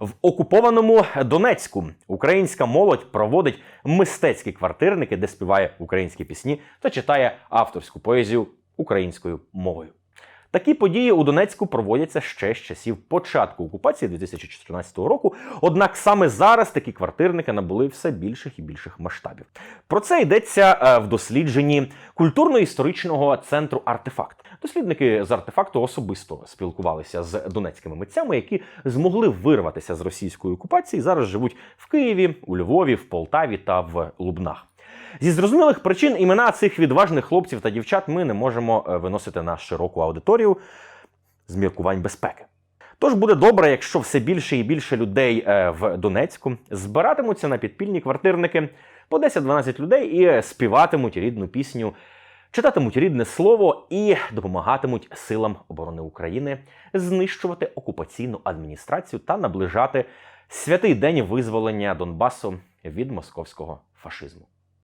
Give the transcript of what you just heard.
В окупованому Донецьку українська молодь проводить мистецькі квартирники, де співає українські пісні та читає авторську поезію українською мовою. Такі події у Донецьку проводяться ще з часів початку окупації 2014 року. Однак саме зараз такі квартирники набули все більших і більших масштабів. Про це йдеться е, в дослідженні культурно-історичного центру Артефакт. Дослідники з артефакту особисто спілкувалися з донецькими митцями, які змогли вирватися з російської окупації. Зараз живуть в Києві, у Львові, в Полтаві та в Лубнах. Зі зрозумілих причин імена цих відважних хлопців та дівчат ми не можемо е, виносити на широку аудиторію з міркувань безпеки. Тож буде добре, якщо все більше і більше людей е, в Донецьку збиратимуться на підпільні квартирники по 10-12 людей і співатимуть рідну пісню, читатимуть рідне слово і допомагатимуть силам оборони України знищувати окупаційну адміністрацію та наближати святий день визволення Донбасу від московського фашизму.